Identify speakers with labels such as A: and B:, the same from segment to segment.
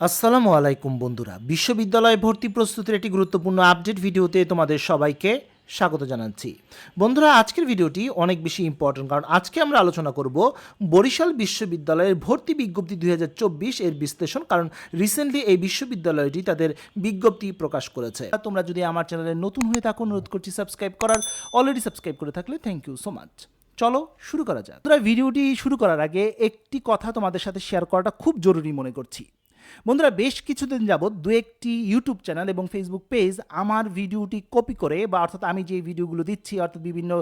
A: আসসালামু আলাইকুম বন্ধুরা। বিশ্ববিদ্যালয় ভর্তি প্রস্তুতির একটি গুরুত্বপূর্ণ আপডেট ভিডিওতে তোমাদের সবাইকে স্বাগত জানাচ্ছি। বন্ধুরা, আজকের ভিডিওটি অনেক বেশি ইম্পর্টেন্ট কারণ আজকে আমরা আলোচনা করব বরিশাল বিশ্ববিদ্যালয়ের ভর্তি বিজ্ঞপ্তি দুই হাজার চব্বিশ এর বিশ্লেষণ কারণ রিসেন্টলি এই বিশ্ববিদ্যালয়টি তাদের বিজ্ঞপ্তি প্রকাশ করেছে। তোমরা যদি আমার চ্যানেলে নতুন হয়ে থাকো, অনুরোধ করছি সাবস্ক্রাইব করার। অলরেডি সাবস্ক্রাইব করে থাকলে থ্যাংক ইউ সো মাচ চলো শুরু করা যাক। তোমরা ভিডিওটি শুরু করার আগে একটি কথা তোমাদের সাথে শেয়ার করাটা খুব জরুরি মনে করছি। বন্ধুরা, বেশ কিছুদিন যাবৎ দু একটি ইউটিউব চ্যানেল এবং ফেসবুক পেজ আমার ভিডিওটি কপি করে বা অর্থাৎ আমি যে ভিডিওগুলো দিচ্ছি, অর্থাৎ বিভিন্ন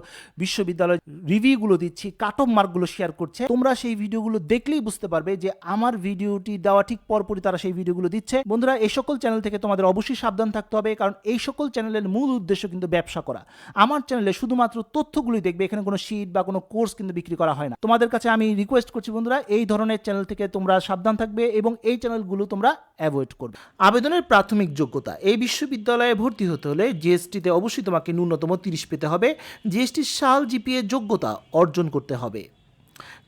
A: বিশ্ববিদ্যালয় রিভিউগুলো দিচ্ছি কাট অফ মার্কগুলো শেয়ার করছে, তোমরা সেই ভিডিওগুলো দেখলেই বুঝতে পারবে যে আমার ভিডিওটি দেওয়া ঠিক পরপরই তারা সেই ভিডিওগুলো দিচ্ছে। বন্ধুরা, এই সকল চ্যানেল থেকে তোমাদের অবশ্যই সাবধান থাকতে হবে, কারণ এই সকল চ্যানেলের মূল উদ্দেশ্য কিন্তু ব্যবসা করা। আমার চ্যানেলে শুধুমাত্র তথ্যগুলোই দেখবে, এখানে কোনো শিট বা কোনো কোর্স কিন্তু বিক্রি করা হয় না। তোমাদের কাছে আমি রিকোয়েস্ট করছি বন্ধুরা, এই ধরনের চ্যানেল থেকে তোমরা সাবধান থাকবে এবং এই চ্যানেলগুলো তোমরা অ্যাভয়েড করবে। আবেদনের প্রাথমিক যোগ্যতা। এই বিশ্ববিদ্যালয়ে ভর্তি হতে হলে জিএসটিতে অবশ্যই তোমাকে ন্যূনতম তিরিশ পেতে হবে। জিএসটির সাল জিপিএ যোগ্যতা অর্জন করতে হবে।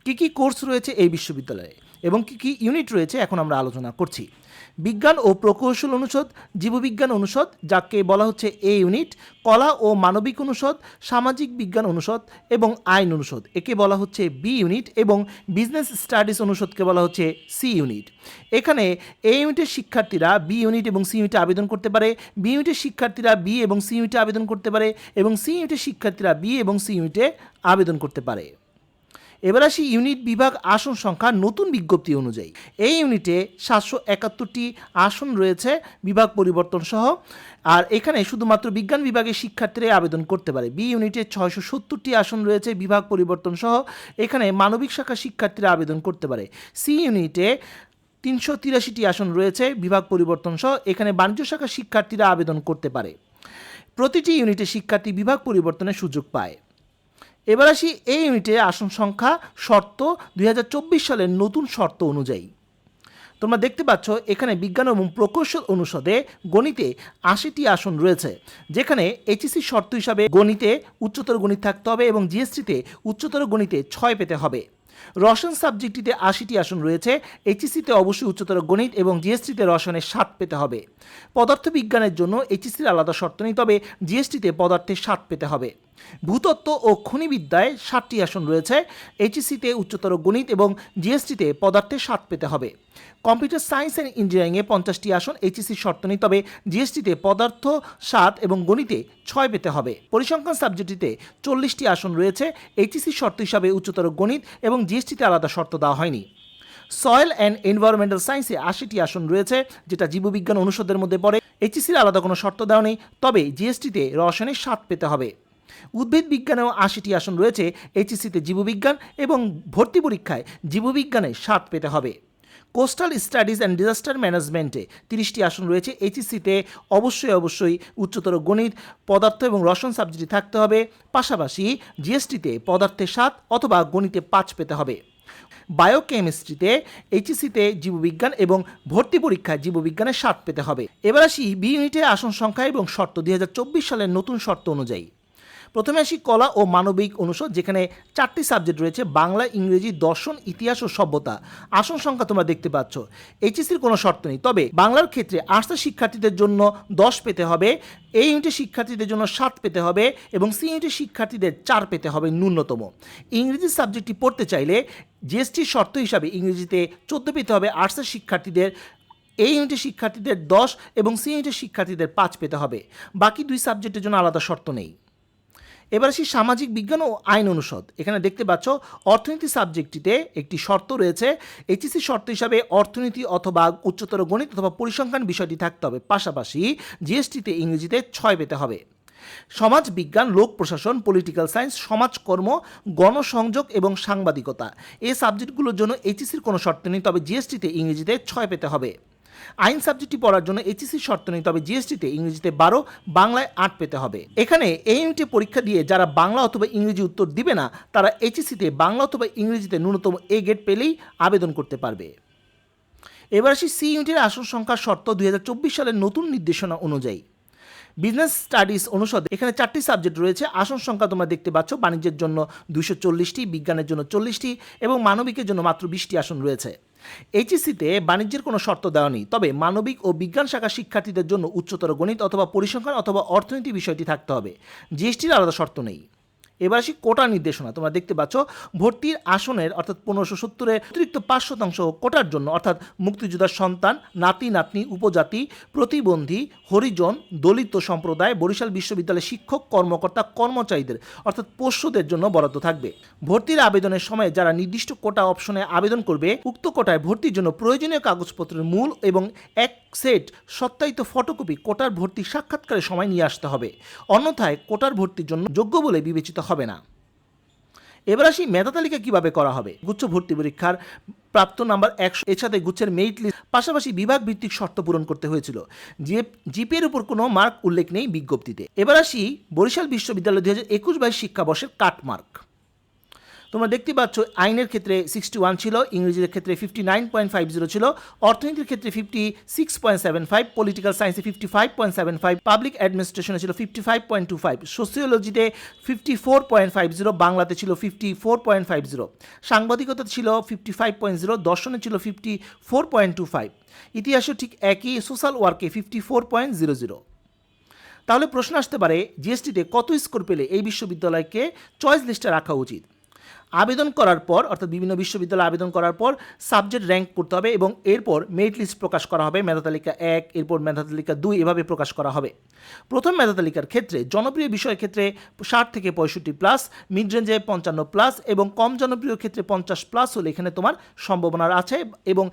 A: কি কি কোর্স রয়েছে এই বিশ্ববিদ্যালয়ে এবং কি কি ইউনিট রয়েছে এখন আমরা আলোচনা করছি। বিজ্ঞান ও প্রকৌশল অনুষদ, জীববিজ্ঞান অনুষদ, যাকে বলা হচ্ছে এ ইউনিট, কলা ও মানবিক অনুষদ, সামাজিক বিজ্ঞান অনুষদ এবং আইন অনুষদ। একে বলা হচ্ছে বি ইউনিট এবং বিজনেস স্টাডিজ অনুষদকে বলা হচ্ছে সি ইউনিট। এখানে এ ইউনিটের শিক্ষার্থীরা বি ইউনিট এবং সি ইউনিটে আবেদন করতে পারে, বি ইউনিটের শিক্ষার্থীরা বি এবং সি ইউনিটে আবেদন করতে পারে এবং সি ইউনিটের শিক্ষার্থীরা বি এবং সি ইউনিটে আবেদন করতে পারে। এবার আসি ইউনিট বিভাগ আসন সংখ্যা নতুন বিজ্ঞপ্তি অনুযায়ী। এই ইউনিটে সাতশো একাত্তরটি আসন রয়েছে বিভাগ পরিবর্তন সহ, আর এখানে শুধুমাত্র বিজ্ঞান বিভাগের শিক্ষার্থীরা আবেদন করতে পারে। বি ইউনিটে ছয়শো সত্তরটি আসন রয়েছে বিভাগ পরিবর্তন সহ, এখানে মানবিক শাখা শিক্ষার্থীরা আবেদন করতে পারে। সি ইউনিটে তিনশো তিরাশিটি আসন রয়েছে বিভাগ পরিবর্তন সহ, এখানে বাণিজ্য শাখা শিক্ষার্থীরা আবেদন করতে পারে। প্রতিটি ইউনিটে শিক্ষার্থী বিভাগ পরিবর্তনের সুযোগ পায়। এবার আসি এই ইউনিটে আসন সংখ্যা শর্ত দুই হাজার চব্বিশ সালের নতুন শর্ত অনুযায়ী। তোমরা দেখতে পাচ্ছ, এখানে বিজ্ঞান এবং প্রকৌশল অনুষদে গণিতে আশিটি আসন রয়েছে, যেখানে এইচএসসি শর্ত হিসাবে গণিতে উচ্চতর গণিত থাকতে হবে এবং জিএসটিতে উচ্চতর গণিতে ছয় পেতে হবে। রসায়ন সাবজেক্টটিতে আশিটি আসন রয়েছে, এইচএসসিতে অবশ্যই উচ্চতর গণিত এবং জিএসটিতে রসনের সাত পেতে হবে। পদার্থবিজ্ঞানের জন্য এইচএসসির আলাদা শর্ত নেই, তবে জিএসটিতে পদার্থে সাত পেতে হবে। ভূতত্ত্ব ও খনিবিদ্যায় সাতটি আসন রয়েছে, এইচএসসিতে উচ্চতর গণিত এবং জিএসটিতে পদার্থে সাত পেতে হবে। কম্পিউটার সায়েন্স অ্যান্ড ইঞ্জিনিয়ারিংয়ে পঞ্চাশটি আসন এইচএসসির শর্ত নেই, তবে জিএসটিতে পদার্থ সাত এবং গণিতে ছয় পেতে হবে। পরিসংখ্যান সাবজেক্টটিতে চল্লিশটি আসন রয়েছে এইচএসির শর্ত হিসাবে উচ্চতর গণিত এবং জিএসটিতে আলাদা শর্ত দেওয়া হয়নি। সয়েল অ্যান্ড এনভায়রনমেন্টাল সায়েন্সে আশিটি আসন রয়েছে, যেটা জীববিজ্ঞান অনুষদের মধ্যে পড়ে এইচএসির আলাদা কোনো শর্ত দেওয়া নেই, তবে জিএসটিতে রসায়নের সাত পেতে হবে। উদ্ভিদ বিজ্ঞানেও আশিটি আসন রয়েছে এইচএসিতে জীববিজ্ঞান এবং ভর্তি পরীক্ষায় জীববিজ্ঞানে সাত পেতে হবে। কোস্টাল স্টাডিজ অ্যান্ড ডিজাস্টার ম্যানেজমেন্টে তিরিশটি আসন রয়েছে। এইচএসিতে অবশ্যই অবশ্যই উচ্চতর গণিত, পদার্থ এবং রসায়ন সাবজেক্টে থাকতে হবে। পাশাপাশি জিএসটিতে পদার্থে সাত অথবা গণিতে পাঁচ পেতে হবে। বায়োকেমিস্ট্রিতে এইচএসিতে জীববিজ্ঞান এবং ভর্তি পরীক্ষায় জীববিজ্ঞানের সাত পেতে হবে। এবার আসি বি ইউনিটে আসন সংখ্যা এবং শর্ত। দুই হাজার চব্বিশ সালের নতুন শর্ত অনুযায়ী। প্রথমে আসি কলা ও মানবিক অনুষদ, যেখানে চারটি সাবজেক্ট রয়েছে, বাংলা, ইংরেজি, দর্শন, ইতিহাস ও সভ্যতা। আসন সংখ্যা তোমরা দেখতে পাচ্ছ। এইচএসির কোনো শর্ত নেই। তবে বাংলার ক্ষেত্রে আর্টসের শিক্ষার্থীদের জন্য দশ পেতে হবে এই ইউনিটের শিক্ষার্থীদের জন্য সাত পেতে হবে এবং সি ইউনিটের শিক্ষার্থীদের চার পেতে হবে ন্যূনতম। ইংরেজি সাবজেক্টটি পড়তে চাইলে জিএসটির শর্ত হিসাবে ইংরেজিতে চোদ্দ পেতে হবে আর্টসের শিক্ষার্থীদের এই ইউনিটের শিক্ষার্থীদের দশ এবং সি ইউনিটের শিক্ষার্থীদের পাঁচ পেতে হবে। বাকি দুই সাবজেক্টের জন্য আলাদা শর্ত নেই। এবার আসি সামাজিক বিজ্ঞান ও আইন অনুষদ। এখানে দেখতে পাচ্ছ, অর্থনীতি সাবজেক্টটিতে একটি শর্ত রয়েছে। এইচএসি শর্ত হিসাবে অর্থনীতি অথবা উচ্চতর গণিত অথবা পরিসংখ্যান বিষয়টি থাকতে হবে। পাশাপাশি জিএসটিতে ইংরেজিতে ছয় পেতে হবে। সমাজ বিজ্ঞান, লোক প্রশাসন পলিটিক্যাল সায়েন্স সমাজকর্ম গণসংযোগ এবং সাংবাদিকতা। এই সাবজেক্টগুলোর জন্য এইচএসির কোনো শর্ত নেই, তবে জিএসটিতে ইংরেজিতে ছয় পেতে হবে। আইন সাবজেক্টটি পড়ার জন্য এইচএসির শর্ত নেই, তবে জিএসটিতে ইংরেজিতে বারো, বাংলায় আট পেতে হবে। এখানে এই পরীক্ষা দিয়ে যারা বাংলা অথবা ইংরেজি উত্তর দিবে না, তারা এইচএসিতে বাংলা অথবা ইংরেজিতে ন্যূনতম এ গেট পেলেই আবেদন করতে পারবে। এবার আসি সি ইউনিটের আসন সংখ্যার শর্ত দু হাজার চব্বিশ সালের নতুন নির্দেশনা অনুযায়ী। বিজনেস স্টাডিজ অনুষদে এখানে চারটি সাবজেক্ট রয়েছে। আসন সংখ্যা তোমরা দেখতে পাচ্ছ, বাণিজ্যের জন্য দুশো চল্লিশটি, বিজ্ঞানের জন্য চল্লিশটি এবং মানবিকের জন্য মাত্র বিশটি আসন রয়েছে। এইচএসসিতে বাণিজ্যের কোনো শর্ত দেওয়া নেই, তবে মানবিক ও বিজ্ঞান শাখা শিক্ষার্থীদের জন্য উচ্চতর গণিত অথবা পরিসংখ্যান অথবা অর্থনীতি বিষয়টি থাকতে হবে। জিএসটির আলাদা শর্ত নেই। এবার আসি কোটা নির্দেশনা। তোমরা দেখতে পাচ্ছ, ভর্তির আসনের, অর্থাৎ পনেরোশো সত্তরে অতিরিক্ত পাঁচ শতাংশ কোটার জন্য, অর্থাৎ মুক্তিযোদ্ধার সন্তান, নাতি, নাতনি, উপজাতি, প্রতিবন্ধী, হরিজন, দলিত সম্প্রদায়, বরিশাল বিশ্ববিদ্যালয়ের শিক্ষক, কর্মকর্তা, কর্মচারীদের, অর্থাৎ পোষ্যদের জন্য বরাদ্দ থাকবে। ভর্তির আবেদনের সময় যারা নির্দিষ্ট কোটা অপশনে আবেদন করবে, উক্ত কোটায় ভর্তির জন্য প্রয়োজনীয় কাগজপত্রের মূল এবং এক সেট সত্যায়িত ফটোকপি কোটার ভর্তি সাক্ষাৎকারের সময় নিয়ে আসতে হবে। অন্যথায় কোটার ভর্তির জন্য যোগ্য বলে বিবেচিত হবে না। এবার আসি মেধা তালিকা কীভাবে করা হবে? গুচ্ছ ভর্তি পরীক্ষার প্রাপ্ত নাম্বার একশো। এর সাথে গুচ্ছের মেরিট লিস্ট পাশাপাশি বিভাগ ভিত্তিক শর্ত পূরণ করতে হয়েছিল। যে জিপিএর উপর কোনো মার্ক উল্লেখ নেই বিজ্ঞপ্তিতে। এবার আসি বরিশাল বিশ্ববিদ্যালয় দু হাজার একুশ বাইশ শিক্ষাবর্ষের কাটমার্ক তোমরা দেখতে পাচ্ছ, আইনের ক্ষেত্রে সিক্সটি ওয়ান ছিল ইংরেজির ক্ষেত্রে fifty nine point five zero ছিল, অর্থনীতির ক্ষেত্রে fifty six point seven five political সায়েন্সে fifty five point seven five public অ্যাডমিনিস্ট্রেশনে ছিল fifty five point two five সোসিওলজিতে fifty four point five zero বাংলাতে ছিল fifty four point five zero সাংবাদিকতা ছিল fifty five point zero দর্শনে ছিল fifty four point two five ইতিহাসও ঠিক একই social ওয়ার্কে fifty four point zero zero তাহলে প্রশ্ন আসতে পারে জিএসটিতে কত স্কোর পেলে এই বিশ্ববিদ্যালয়কে চয়েস লিস্টে রাখা উচিত? আবেদন করার পর, অর্থাৎ বিভিন্ন বিশ্ববিদ্যালয়ে আবেদন করার পর, সাবজেক্ট র্যাঙ্ক করতে হবে এবং এরপর মেরিট লিস্ট প্রকাশ করা হবে, মেধা তালিকা এক, এরপর মেধা তালিকা দুই এভাবে প্রকাশ করা হবে। প্রথম মেধা তালিকার ক্ষেত্রে জনপ্রিয় বিষয়ের ক্ষেত্রে ষাট থেকে পঁয়ষট্টি প্লাস, মিড রেঞ্জে পঞ্চান্ন প্লাস এবং কম জনপ্রিয় ক্ষেত্রে পঞ্চাশ প্লাস হলে এখানে তোমার সম্ভাবনা আছে এবং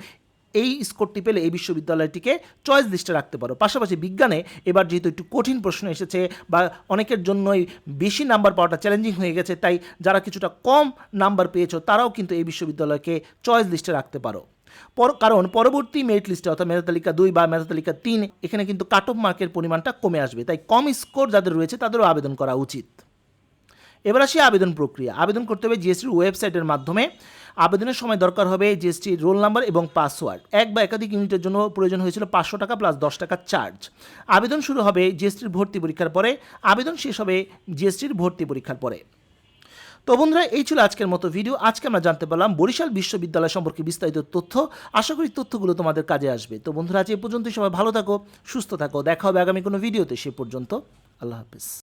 A: এই স্কোরটি পেলে এই বিশ্ববিদ্যালয়টিকে চয়েস লিস্টে রাখতে পারো। পাশাপাশি বিজ্ঞানে এবার যেহেতু একটু কঠিন প্রশ্ন এসেছে বা অনেকের জন্যই বেশি নাম্বার পাওয়াটা চ্যালেঞ্জিং হয়ে গেছে, তাই যারা কিছুটা কম নাম্বার পেয়েছ, তারাও কিন্তু এই বিশ্ববিদ্যালয়কে চয়েস লিস্টে রাখতে পারো। পর, কারণ পরবর্তী মেরিট লিস্টে অর্থাৎ মেধা তালিকা দুই বা মেধা তালিকা তিন, এখানে কিন্তু কাট অফ মার্কের পরিমাণটা কমে আসবে। তাই কম স্কোর যাদের রয়েছে, তাদেরও আবেদন করা উচিত। এবার আসি আবেদন প্রক্রিয়া। আবেদন করতে হবে জিএসটির ওয়েবসাইটের মাধ্যমে। আবেদনের সময় দরকার হবে জিএসটির রোল নাম্বার এবং পাসওয়ার্ড। এক বা একাধিক ইউনিটের জন্য প্রয়োজন হয়েছিল পাঁচশো টাকা প্লাস দশ টাকা চার্জ। আবেদন শুরু হবে জিএসটির ভর্তি পরীক্ষার পরে। আবেদন শেষ হবে জিএসটির ভর্তি পরীক্ষার পরে। তো বন্ধুরা, এই ছিল আজকের মতো ভিডিও। আজকে আমরা জানতে পারলাম বরিশাল বিশ্ববিদ্যালয় সম্পর্কে বিস্তারিত তথ্য। আশা করি তথ্যগুলো তোমাদের কাজে আসবে। তো বন্ধুরা, আজ এ পর্যন্তই। সবাই ভালো থাকো, সুস্থ থাকো। দেখা হবে আগামী কোনো ভিডিওতে। সে পর্যন্ত আল্লাহ হাফিজ।